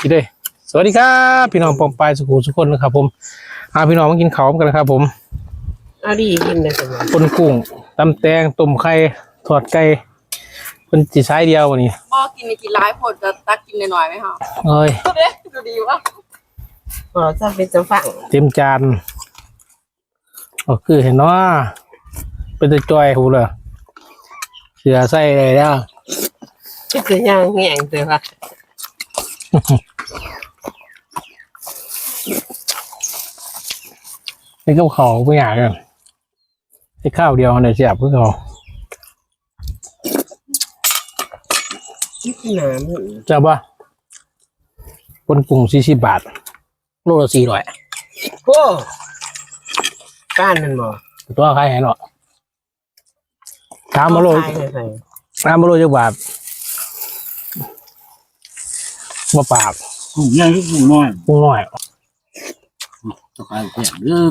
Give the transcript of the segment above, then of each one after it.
พี่เด้ยสวัสดีครับพี่น้องปองปายสุขุมสุขคนนะครับ ผมพาพี่น้องมากินข้าวกันนะครับ ผมเอาดีกินเลยสมองปนกุ้งตำแตงต้มไข่ทอดไก่เป็นจีใช้เดียววันนี้พ่อกินในกินร้ายผดจะตักกินหน่อยๆไหมคะเอ้ยดูดิดูดีวะพอจะเป็นจะฝังเต็มจานก็คือเห็นว่าเป็นตะจอยหูเลยเสือใส่อะไรแล้วก็คือย่างแง่งเถอะ ค่ะนี่ก็เขาไม่อยากกันไอ้ข้าวเดียวเนี่ยเสียบเพื่อเขาหนาหนึ่งจะปะปนกุ้งสี่สิบบาท โลละสี่ร้อยโอ้ก้านมันบ่ตัวใครเห็นหรอถามมาโลขายเลยใส่ถามมาโลจักบาทมาปาก กุ้งใหญ่หรือกุ้งน้อยกุ้งน้อยตะไคร้แข็งหรือ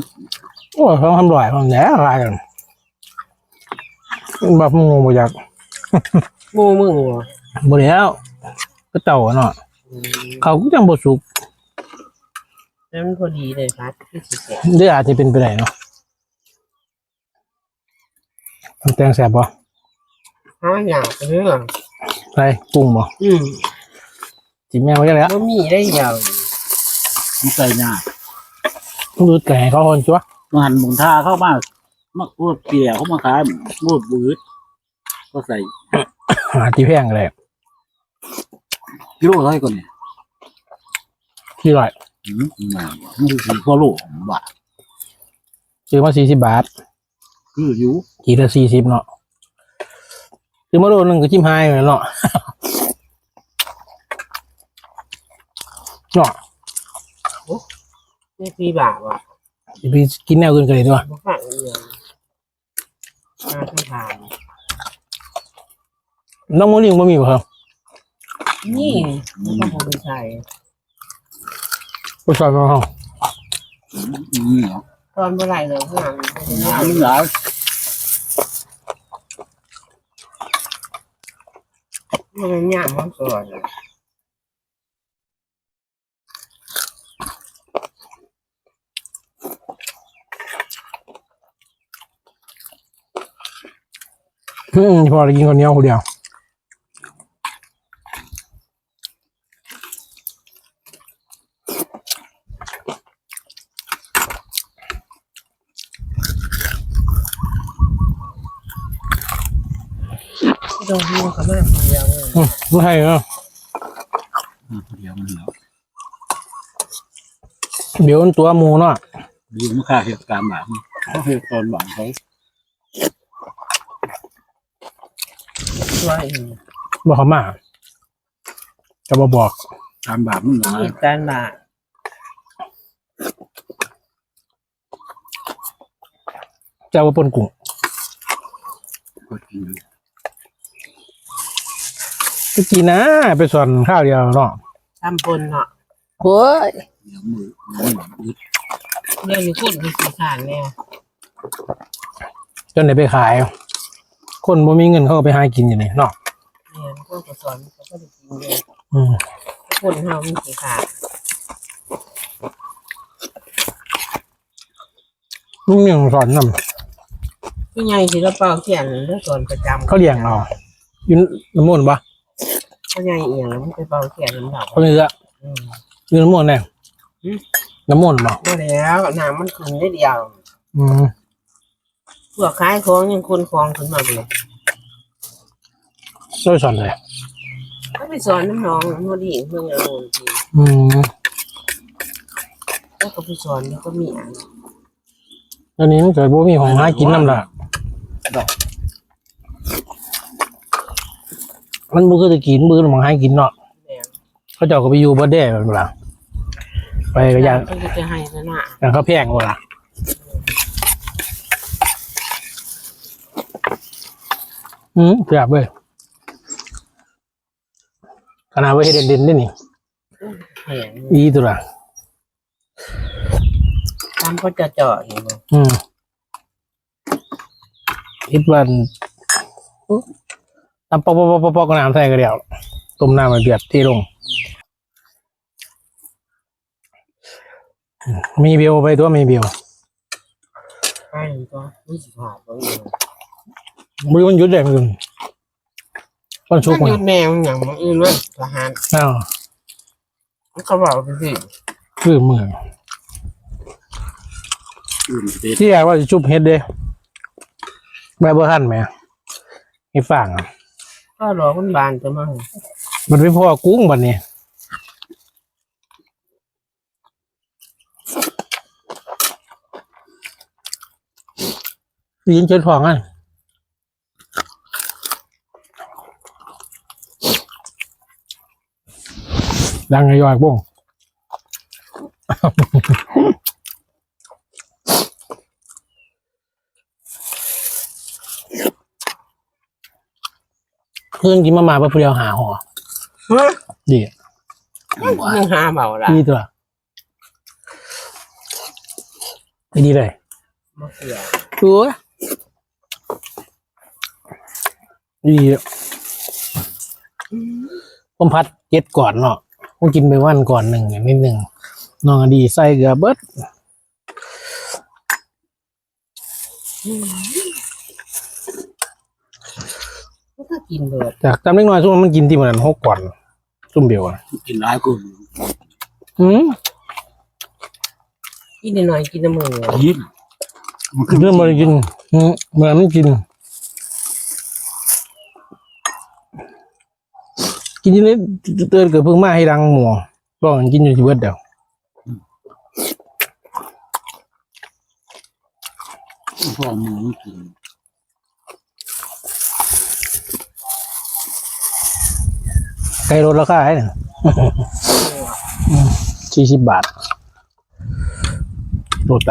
โอ้ยเขาทำร่อยเขาแหน่อะไรกันแบบงงมาจากหมูมึงบ่บริแล้วก็เต่าเนาะเขาก็จังบสุกแล้วมันพอดีเลยครับที่สุดแก่เรืออาจจะเป็นไปได้เนาะทำแตงแสบบ่ห้าอย่างเรื่องไรกุ้งบ่อืม จิแม่ไว้แล้วบ่มีได้เดียวมันใส่หน้ารูดไก่เขาคนชัวมันหันหมุนท่าเข้ามามาพูดเปียเข้ามาขายพูดบืดก็ใส่หาที่แพงเลยกิโลเท่าไหร่ก่อนเนี่ยที่ร้อยอืมมามันคือสี่กิโลของบาทซื้อมาสี่สิบบาทคืออยู่กี่ละสี่สิบเนาะซื้อมาโลนึงก็จิ้มไฮเลยเนาะ เนาะนี่ปีบาทว่ะไปกินแนวอื่นกันเลยดีกว่าบ่ฝังเอียงมาทางทางน้องโมลิงบ่มีบ่ครับนี่มันก็คงไม่ใช่ไปสอนมาห้องอืมเนาะตอนเมื่อไหร่เลยข้างหลังมันจะน้ำยามันหลายมันยากมันก่อน อืมพอได้กินคนเดียวคนเดียวโดนหัวเขามากเดียวเลยอืมไม่ให้เนาะอืมเดียวมันเหลือเดี๋ยวมันตัวหมูเนาะดีมันค่าเหตุการณ์แบบนี้เขาเหตุตอนหลังเขา ตัวเองบอกเขามาจะมาบอกตามแบบมันหลายเหตุการณ์บาทจะว่าปนกุ้งก็กินอยู่ก็กินนะ ไปสอนข้าวเดียวเนาะทำปนเนาะโอ้ยเดี๋ยวมือเดี๋ยวมือยึดเรื่องนี้คนคือสีขานเนี่ยจนไหนไปขาย คนบ่มีเงินเขาก็ไปหากินอยู่นี่เนาะเนี่ยพวกกสอนเขาก็ได้กินเลยอืมคนเฮามีสีขานมึงยังสอนนำพี่ใหญ่ศิลปะเขียนเรื่องสอนประจำเขาเลี้ยงเราอยู่น้ำมันต์ปะพี่ใหญ่เอียงมันไปเป่าเขียนน้ำเหล่าเขาเนื้ออืม อยู่น้ำมันต์แน่อืม น้ำมันต์ปะมาแล้วน้ำมันขึ้นได้เดียวอืม พวกขายของยังคนคลองขึ้นมาเลยช่วยสอนเลยก็ไปสอนน้ำน้องโมดีเพื่อนเอาโอนทีอืมแล้วก็ไปสอนแล้วก็มีอ่านตอนนี้มันเกิดบ่มีของหากินน้ำละมันบ่คือตะกินมือมันหากินเนาะแม่เขาเจ้าก็ไปอยู่บ่ได้แบบนั้นล่ะไปก็อยากเขาจะให้ซะหน้าอยากเขาแพงกว่าล่ะ อืมเสียบเว้ยขนาดว่าเฮ็ดเด่นๆได้นี่แข็งอีตัวละตามก็จะเจาะเห็นไหมอืมคิดว่าตำปอกปอกปอกปอกน้ำใส่ก็เดียวต้มน้ำมันเดือดที่ลง มีเบลไปตัวมีเบลใช่ก็ไม่สิขาดเล ยมือมันหยุดได้มึงวันชุชุกกร์หยุมั้ดแมวอย่างมันอื่นเลยทหารอ้าวเขาบอกไปสิคือมืออื่นเป็ดที่อยากว่าจะชุบเฮ็ดเด้แบบเบอร์ทันไหมให้ฟังอะก็รอคนบานจะมามันไม่พอกุ้งบัดนี้ยินเชิญทองอะ ดังไงยอยบ้งเพื่อนกินมามาเพื่อเดียวหาห่อฮะดียังหาเบาละดีตัวไม่ดีเลยมาเสียตัวดีผมพัดเจ็ดก่อนเนาะ ผมกินไปวันก่อนหนึ่งอย่างนิดหนึ่งน้องอดีใส่เกลือเบิดก็กินเบิดจากจำเล็กน้อยช่วงมันกินที่มันหกก่อนซุ่มเดียวอะกินหลายคนอืมกินหน่อยกินน้ำมือยิ้มมันขึ้นเรื่องมันกินอืมเหมือนมันกิน กินที่นี้เตือนเกิดเพิ่งมาให้ดังหมัวบอกมันกินอยู่ที่เบิดเดียวพ่อหมูมันกินไก่ลดราคาให้หนึ่งสี่สิบบาทลด